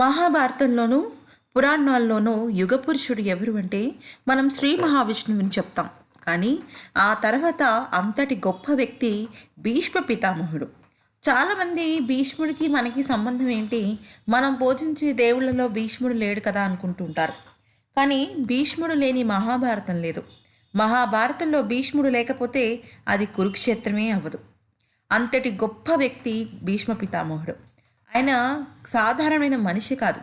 మహాభారతంలోనూ పురాణాల్లోనూ యుగపురుషుడు ఎవరు అంటే మనం శ్రీ మహావిష్ణువుని చెప్తాం. కానీ ఆ తర్వాత అంతటి గొప్ప వ్యక్తి భీష్మ పితామహుడు. చాలామంది భీష్ముడికి మనకి సంబంధం ఏంటి? మనం పూజించే దేవుళ్ళలో భీష్ముడు లేడు కదా అనుకుంటుంటారు కానీ భీష్ముడు లేని మహాభారతం లేదు. మహాభారతంలో భీష్ముడు లేకపోతే అది కురుక్షేత్రమే అవ్వదు. అంతటి గొప్ప వ్యక్తి భీష్మ పితామహుడు. ఆయన సాధారణమైన మనిషి కాదు.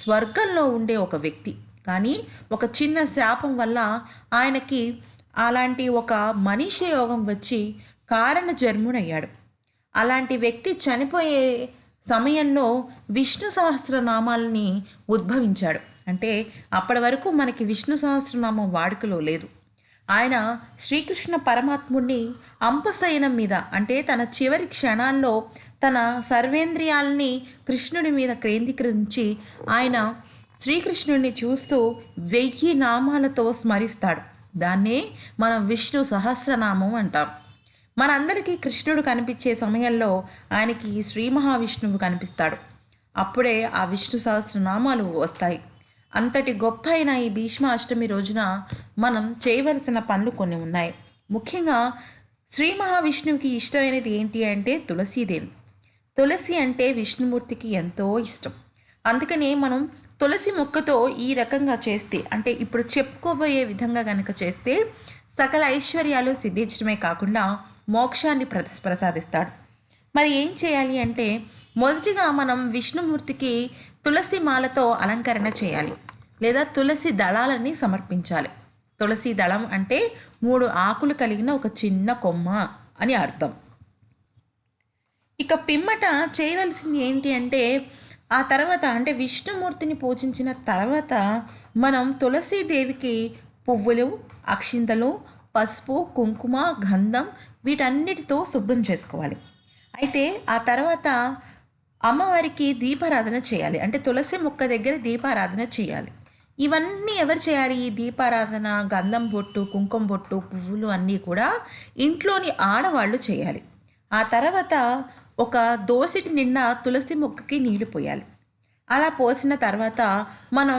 స్వర్గంలో ఉండే ఒక వ్యక్తి. కానీ ఒక చిన్న శాపం వల్ల ఆయనకి అలాంటి ఒక మనిషి యోగం వచ్చి కారణ జన్ముడయ్యాడు. అలాంటి వ్యక్తి చనిపోయే సమయంలో విష్ణు సహస్రనామాలని ఉద్భవించాడు. అంటే అప్పటి వరకు మనకి విష్ణు సహస్రనామం వాడుకలో లేదు. ఆయన శ్రీకృష్ణ పరమాత్ముడిని అంపశయనం మీద అంటే తన చివరి క్షణాల్లో తన సర్వేంద్రియాలని కృష్ణుడి మీద కేంద్రీకరించి ఆయన శ్రీకృష్ణుడిని చూస్తూ వెయ్యి నామాలతో స్మరిస్తాడు. దాన్నే మనం విష్ణు సహస్రనామం అంటాం. మనందరికీ కృష్ణుడు కనిపించే సమయంలో ఆయనకి శ్రీ మహావిష్ణువు కనిపిస్తాడు. అప్పుడే ఆ విష్ణు సహస్రనామాలు వస్తాయి. అంతటి గొప్ప అయిన ఈ భీష్మ అష్టమి రోజున మనం చేయవలసిన పనులు కొన్ని ఉన్నాయి. ముఖ్యంగా శ్రీ మహావిష్ణువుకి ఇష్టమైనది ఏంటి అంటే తులసీదేవి. తులసి అంటే విష్ణుమూర్తికి ఎంతో ఇష్టం. అందుకనే మనం తులసి మొక్కతో ఈ రకంగా చేస్తే అంటే ఇప్పుడు చెప్పుకోబోయే విధంగా కనుక చేస్తే సకల ఐశ్వర్యాలు సిద్ధించడమే కాకుండా మోక్షాన్ని ప్రతి ప్రసాదిస్తాడు. మరి ఏం చేయాలి అంటే మొదటిగా మనం విష్ణుమూర్తికి తులసి మాలతో అలంకరణ చేయాలి. లేదా తులసి దళాలని సమర్పించాలి. తులసి దళం అంటే మూడు ఆకులు కలిగిన ఒక చిన్న కొమ్మ అని అర్థం. ఇక పిమ్మట చేయవలసింది ఏంటి అంటే ఆ తర్వాత అంటే విష్ణుమూర్తిని పూజించిన తర్వాత మనం తులసీదేవికి పువ్వులు అక్షింతలు పసుపు కుంకుమ గంధం వీటన్నిటితో శుభ్రం చేసుకోవాలి. అయితే ఆ తర్వాత అమ్మవారికి దీపారాధన చేయాలి. అంటే తులసి మొక్క దగ్గర దీపారాధన చేయాలి. ఇవన్నీ ఎవరు చేయాలి? ఈ దీపారాధన గంధం బొట్టు కుంకుమ బొట్టు పువ్వులు అన్నీ కూడా ఇంట్లోని ఆడవాళ్ళు చేయాలి. ఆ తర్వాత ఒక దోసిటి నిండా తులసి మొక్కకి నీళ్ళు పోయాలి. అలా పోసిన తర్వాత మనం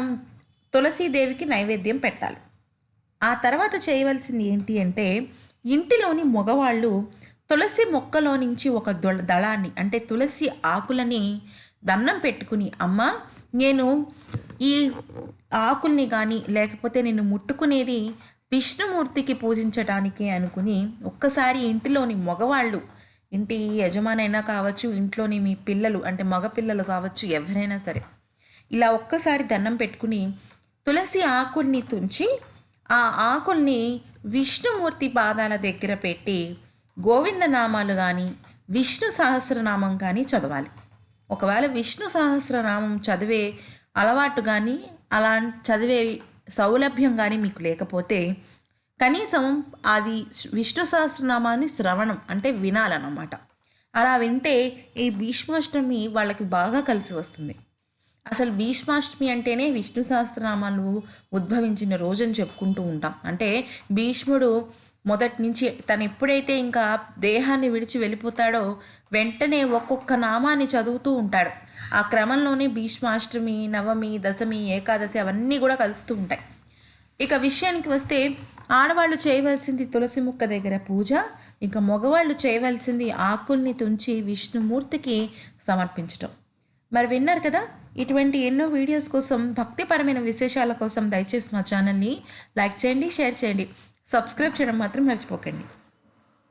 తులసీదేవికి నైవేద్యం పెట్టాలి. ఆ తర్వాత చేయవలసింది ఏంటి అంటే ఇంటిలోని మగవాళ్ళు తులసి మొక్కలో నుంచి ఒక దళాన్ని అంటే తులసి ఆకులని దండం పెట్టుకుని అమ్మ నేను ఈ ఆకుల్ని కానీ లేకపోతే నేను ముట్టుకునేది విష్ణుమూర్తికి పూజించటానికే అనుకుని ఒక్కసారి ఇంటిలోని మగవాళ్ళు ఇంటి యజమానైనా కావచ్చు ఇంట్లోని మీ పిల్లలు అంటే మగ పిల్లలు కావచ్చు ఎవరైనా సరే. ఇలా ఒక్కసారి దండం పెట్టుకుని తులసి ఆకుల్ని తుంచి ఆ ఆకుల్ని విష్ణుమూర్తి పాదాల దగ్గర పెట్టి గోవిందనామాలు కానీ విష్ణు సహస్రనామం కానీ చదవాలి. ఒకవేళ విష్ణు సహస్రనామం చదివే అలవాటు కానీ అలా చదివే సౌలభ్యం కానీ మీకు లేకపోతే కనీసం అది విష్ణు సహస్రనామాన్ని శ్రవణం అంటే వినాలన్నమాట. అలా వింటే ఈ భీష్మాష్టమి వాళ్ళకి బాగా కలిసి వస్తుంది. అసలు భీష్మాష్టమి అంటేనే విష్ణు సహస్రనామాలు ఉద్భవించిన రోజని చెప్పుకుంటూ ఉంటాం. అంటే భీష్ముడు మొదటి నుంచి తను ఎప్పుడైతే ఇంకా దేహాన్ని విడిచి వెళ్ళిపోతాడో వెంటనే ఒక్కొక్క నామాన్ని చదువుతూ ఉంటాడు. ఆ క్రమంలోనే భీష్మాష్టమి నవమి దశమి ఏకాదశి అవన్నీ కూడా కలుస్తూ ఉంటాయి. ఇక విషయానికి వస్తే ఆడవాళ్ళు చేయవలసింది తులసి ముక్క దగ్గర పూజ ఇక మగవాళ్ళు చేయవలసింది ఆకుల్ని తుంచి విష్ణుమూర్తికి సమర్పించటం. మరి విన్నారు కదా ఇటువంటి ఎన్నో వీడియోస్ కోసం భక్తిపరమైన విశేషాల కోసం దయచేసి మా ఛానల్ని లైక్ చేయండి షేర్ చేయండి. సబ్స్క్రైబ్ చేయడం మాత్రం మర్చిపోకండి.